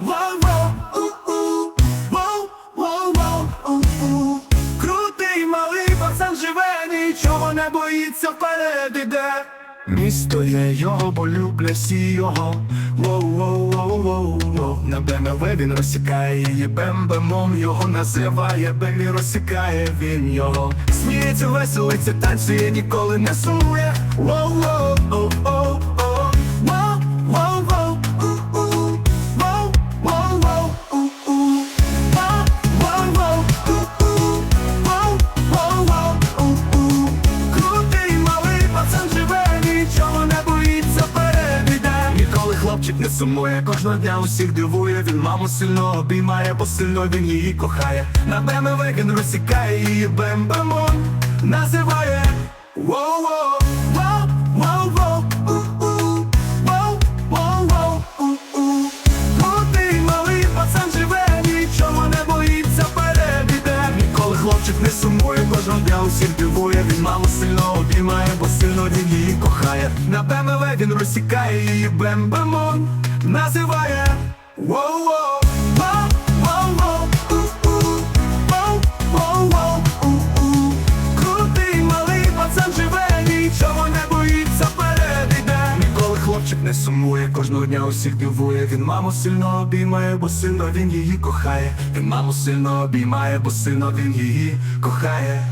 воу, воу, воу, воу. Крутий малий пацан живе, нічого не боїться, вперед іде. Місто є його, бо люблять всі його. Воу, воу, воу, воу, воу. На БМВ він розсікає її бем-бемом Його називає Бем і розсікає він його. Сміється, веселиться, танцює, ніколи не сумує. Воу, сумує, кожного дня усіх дивує. Він маму сильно обіймає, бо сильно він її кохає. На БМВ він розсікає її бем-бемон Називає Воу-воу, не сумує, кожного дня усіх дивує. Він маму сильно обіймає, бо сильно він її кохає. На БМВ він розсікає її бем-бемон Називає Воу-воу. Крутий малий пацан живе, нічого не боїться, вперед іде. Ніколи хлопчик не сумує, кожного дня усіх дивує. Він маму сильно обіймає, бо сильно він її кохає. Він маму сильно обіймає, бо сильно він її кохає.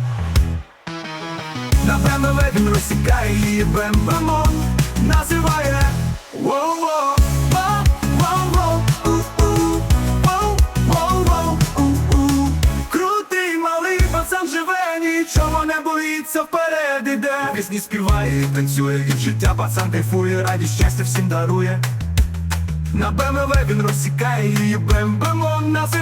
На БМВ він розсікає її бем-бемон Називає Воу-воу, боїться, вперед іде Пісні співає і танцює, від життя пацан кайфує, радість щастя всім дарує. На БМВ він розсікає її бем-бемон Називає Воу-воу,